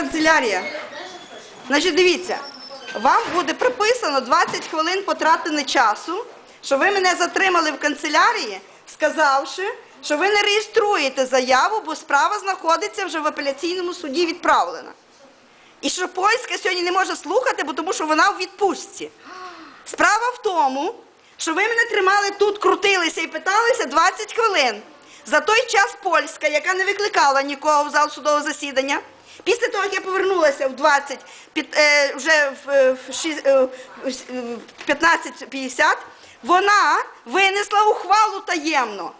канцелярія. Значить, дивіться, вам буде приписано 20 хвилин потратини часу, що ви мене затримали в канцелярії, сказавши, що ви не реєструєте заяву, бо справа знаходиться вже в апеляційному суді відправлена. І що польська сьогодні не може слухати, бо тому що вона в відпустці. Справа в тому, що ви мене тримали тут, крутилися і питалися 20 хвилин. За той час польська, яка не викликала нікого в зал судового засідання, після того, як я повернулася в 20, е, вже в, е, шість- е, в е, 15.50, вона винесла ухвалу таємно.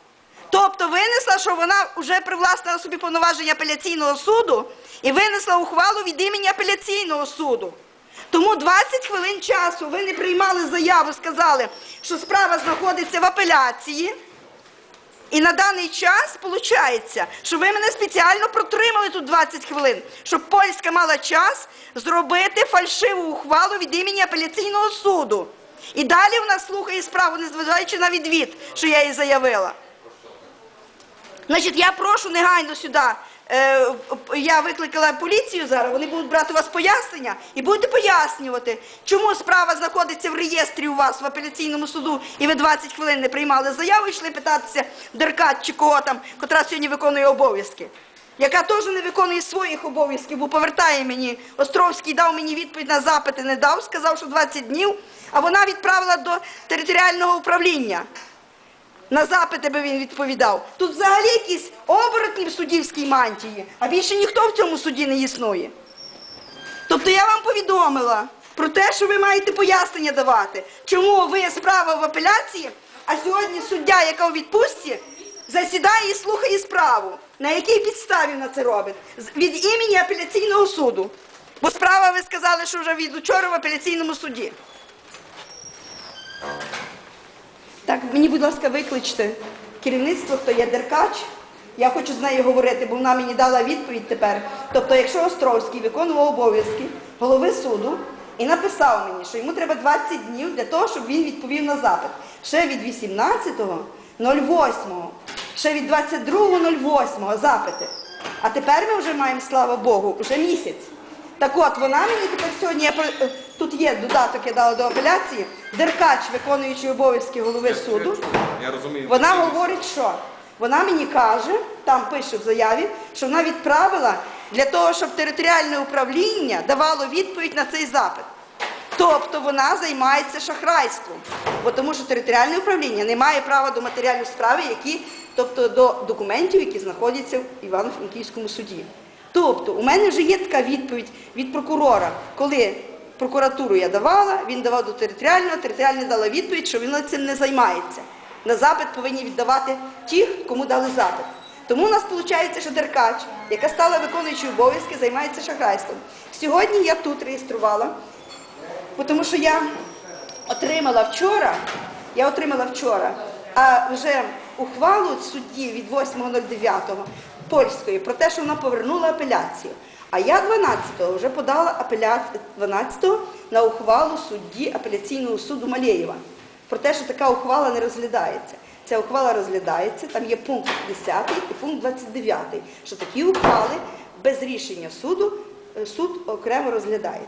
Тобто винесла, що вона вже привласнила собі повноваження апеляційного суду і винесла ухвалу від імені апеляційного суду. Тому 20 хвилин часу ви не приймали заяву, сказали, що справа знаходиться в апеляції. І на даний час виходить, що ви мене спеціально протримали тут 20 хвилин, щоб польська мала час зробити фальшиву ухвалу від імені апеляційного суду. І далі вона слухає справу, незважаючи на відвід, що я їй заявила. Значить, я прошу негайно сюди. Е, я викликала поліцію зараз, вони будуть брати у вас пояснення і будете пояснювати, чому справа знаходиться в реєстрі у вас в апеляційному суду, і ви 20 хвилин не приймали заяву йшли питатися Деркат чи кого там, котра сьогодні виконує обов'язки. Яка теж не виконує своїх обов'язків, бо повертає мені. Островський дав мені відповідь на запити, не дав, сказав, що 20 днів, а вона відправила до територіального управління. На запити би він відповідав. Тут взагалі якісь оборотні в суддівській мантії, а більше ніхто в цьому суді не існує. Тобто я вам повідомила про те, що ви маєте пояснення давати, чому ви справа в апеляції, а сьогодні суддя, яка у відпустці, засідає і слухає справу. На якій підставі вона це робить? Від імені апеляційного суду. Бо справа, ви сказали, що вже від учора в апеляційному суді. Так, мені, будь ласка, викличте керівництво, хто є Деркач. Я хочу з нею говорити, бо вона мені дала відповідь тепер. Тобто, якщо Островський виконував обов'язки голови суду і написав мені, що йому треба 20 днів для того, щоб він відповів на запит. Ще від 18.08, ще від 22.08 запити. А тепер ми вже маємо, слава Богу, вже місяць. Так от, вона мені тепер сьогодні, я, тут є додаток, я дала до апеляції, Деркач, виконуючий обов'язки голови суду, Я розумію. вона говорить, що? Вона мені каже, там пише в заяві, що вона відправила для того, щоб територіальне управління давало відповідь на цей запит. Тобто вона займається шахрайством, бо тому що територіальне управління не має права до матеріалів справи, які, тобто до документів, які знаходяться в Івано-Франківському суді. Тобто, у мене вже є така відповідь від прокурора, коли прокуратуру я давала, він давав до територіального, територіальна дала відповідь, що він цим не займається. На запит повинні віддавати ті, кому дали запит. Тому у нас виходить, що Деркач, яка стала виконуючою обов'язки, займається шахрайством. Сьогодні я тут реєструвала Тому що я отримала вчора, я отримала вчора, а вже ухвалу судді від 8.09 польської про те, що вона повернула апеляцію. А я 12-го вже подала апеляцію 12-го на ухвалу судді апеляційного суду Малєєва про те, що така ухвала не розглядається. Ця ухвала розглядається, там є пункт 10 і пункт 29, що такі ухвали без рішення суду е, суд окремо розглядає.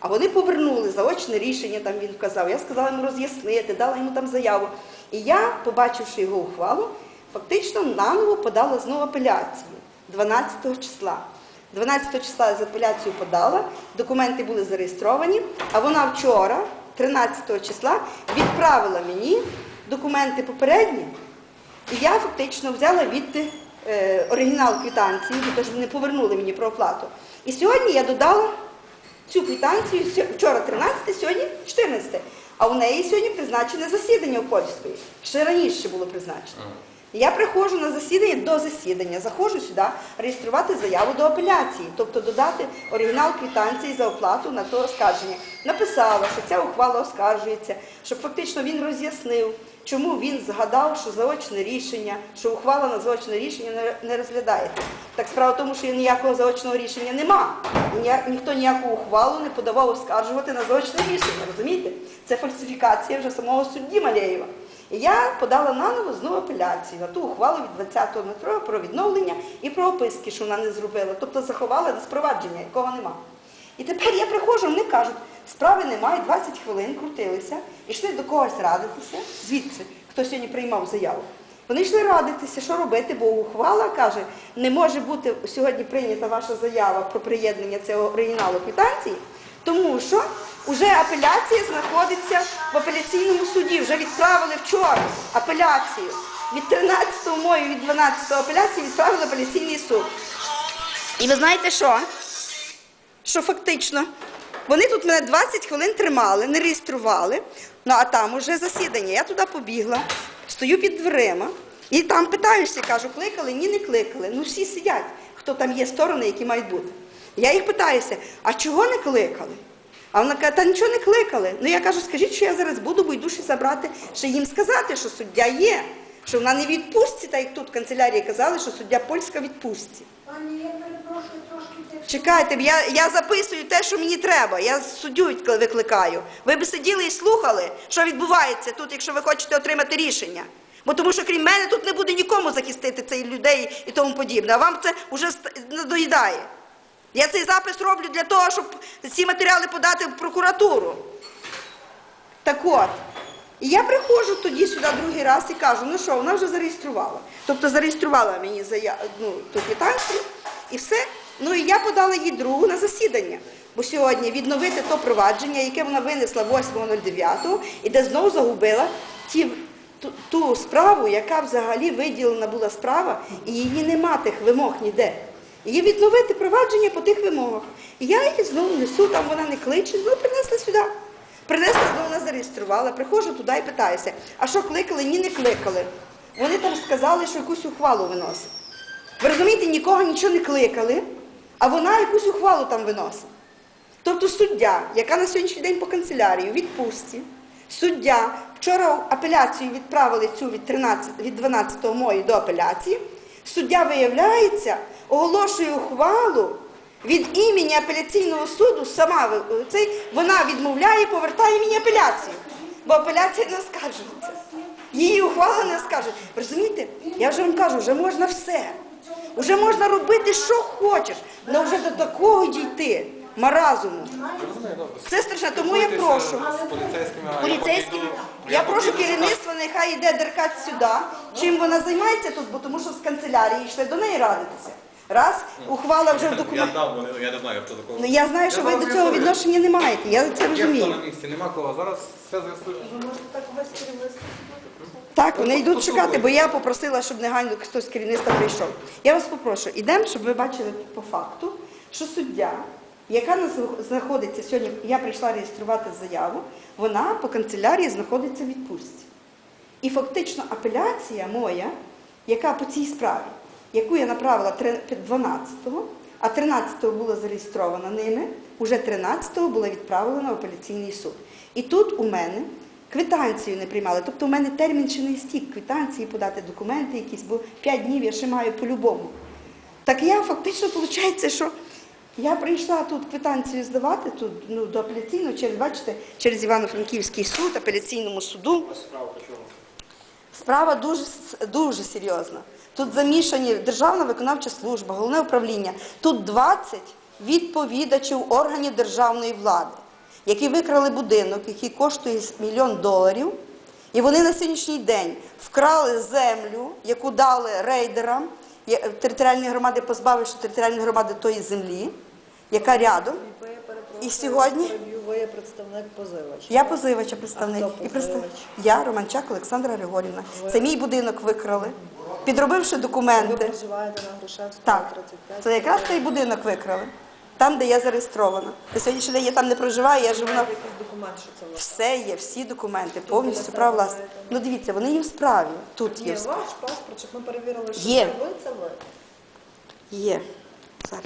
А вони повернули заочне рішення, там він вказав. Я сказала йому роз'яснити, дала йому там заяву. І я, побачивши його ухвалу, фактично наново подала знову апеляцію 12 числа. 12 числа з апеляцію подала, документи були зареєстровані, а вона вчора, 13 числа, відправила мені документи попередні, і я фактично взяла відти е, оригінал квитанції, тому що вони повернули мені про оплату. І сьогодні я додала цю квитанцію сьо- вчора 13, сьогодні 14. А у неї сьогодні призначене засідання у польської. Ще раніше було призначено. Я приходжу на засідання до засідання, заходжу сюди реєструвати заяву до апеляції, тобто додати оригінал квитанції за оплату на то оскарження. Написала, що ця ухвала оскаржується, щоб фактично він роз'яснив, чому він згадав, що заочне рішення, що ухвала на заочне рішення не- розглядається. Так справа в тому, що ніякого заочного рішення нема. Ні- ніхто ніяку ухвалу не подавав оскаржувати на заочне рішення. Розумієте? Це фальсифікація вже самого судді Малєєва. І я подала наново знову апеляцію на ту ухвалу від 20 метро про відновлення і про описки, що вона не зробила. Тобто заховала до спровадження, якого нема. І тепер я приходжу, вони кажуть, справи немає, 20 хвилин крутилися, йшли до когось радитися, звідси, хто сьогодні приймав заяву. Вони йшли радитися, що робити, бо ухвала каже, не може бути сьогодні прийнята ваша заява про приєднання цього оригіналу квитанції, тому що вже апеляція знаходиться в апеляційному суді. Вже відправили вчора апеляцію. Від 13 мою, від 12 апеляції відправили апеляційний суд. І ви знаєте що? Що фактично вони тут мене 20 хвилин тримали, не реєстрували. Ну а там уже засідання. Я туди побігла, стою під дверима і там питаюся, кажу, кликали, ні, не кликали. Ну всі сидять, хто там є сторони, які мають бути. Я їх питаюся, а чого не кликали? А вона каже, та нічого не кликали. Ну я кажу, скажіть, що я зараз буду, бо йду ще забрати, ще їм сказати, що суддя є, що вона не відпустці, так як тут в канцелярії казали, що суддя польська відпустці. Пані, я перепрошую трошки. Чекайте, я, я записую те, що мені треба. Я суддю викликаю. Ви б сиділи і слухали, що відбувається тут, якщо ви хочете отримати рішення. Бо тому що крім мене тут не буде нікому захистити цих людей і тому подібне. А вам це вже надоїдає. Я цей запис роблю для того, щоб ці матеріали подати в прокуратуру. Так от, і я приходжу тоді сюди другий раз і кажу, ну що, вона вже зареєструвала. Тобто зареєструвала мені зая... ну, ту квитанцію і все. Ну і я подала їй другу на засідання. Бо сьогодні відновити то провадження, яке вона винесла 8.09, і де знову загубила ті, ту, ту справу, яка взагалі виділена була справа, і її нема тих вимог ніде. Її відновити провадження по тих вимогах. І я її знову несу, там вона не кличе, знову принесла сюди. Принесла, знову вона зареєструвала, приходжу туди і питаюся, а що кликали? Ні, не кликали. Вони там сказали, що якусь ухвалу виносить. Ви розумієте, нікого нічого не кликали, а вона якусь ухвалу там виносить. Тобто суддя, яка на сьогоднішній день по канцелярії відпустці, суддя вчора апеляцію відправили цю від 13, від 12 мої до апеляції. Суддя виявляється, оголошує ухвалу від імені апеляційного суду, сама цей, вона відмовляє і повертає мені апеляцію. Бо апеляція не оскаржується. Її ухвала не скаже. Розумієте? Я вже вам кажу, вже можна все. Вже можна робити, що хочеш, але вже до такого дійти маразуму. Це страшно, тому я прошу. Поліцейськими, Поліцейським, я прошу йду керівництво, нехай йде деркать сюди. Чим вона займається тут, бо тому що з канцелярії йшли до неї радитися. Раз, ухвала вже в Я документі. дав, я не знаю, хто такого. Ну я знаю, що ви до цього відношення не маєте. Я це Є хто розумію. на місці, нема кого. Зараз все з'ясую. Ви можете так весь керівництво Так, вони йдуть шукати, бо я попросила, щоб негайно хтось з керівництва прийшов. Я вас попрошу, ідемо, щоб ви бачили по факту, що суддя, яка знаходиться сьогодні, я прийшла реєструвати заяву, вона по канцелярії знаходиться в відпустці. І фактично апеляція моя, яка по цій справі, яку я направила 12-го, а 13-го була зареєстрована ними, уже 13-го була відправлена в апеляційний суд. І тут у мене квитанцію не приймали. Тобто у мене термін ще не стік квитанції подати документи якісь, бо 5 днів я ще маю по-любому. Так я фактично виходить, що я прийшла тут квитанцію здавати тут, ну, до апеляційного, через, бачите, через Івано-Франківський суд, апеляційному суду. Справа дуже, дуже серйозна. Тут замішані Державна виконавча служба, головне управління. Тут 20 відповідачів органів державної влади, які викрали будинок, який коштує мільйон доларів. І вони на сьогоднішній день вкрали землю, яку дали рейдерам, територіальні громади, позбавивши територіальні громади тої землі, яка рядом. І сьогодні Ви представник позивача. я позивача представник. А хто І позивач? Я Романчак Олександра Григорівна. Це мій будинок викрали, підробивши Ви документи. проживаєте на Грушевського, Так, 35. це якраз цей будинок викрали, там, де я зареєстрована. На сьогоднішній день я там не проживаю, я живу на документ, що це все є, всі документи, повністю себе власне. Ну дивіться, вони є в справі. Тут є Є ваш паспорт, щоб ми перевірили, що Є. ви, це ви. Є. Зараз.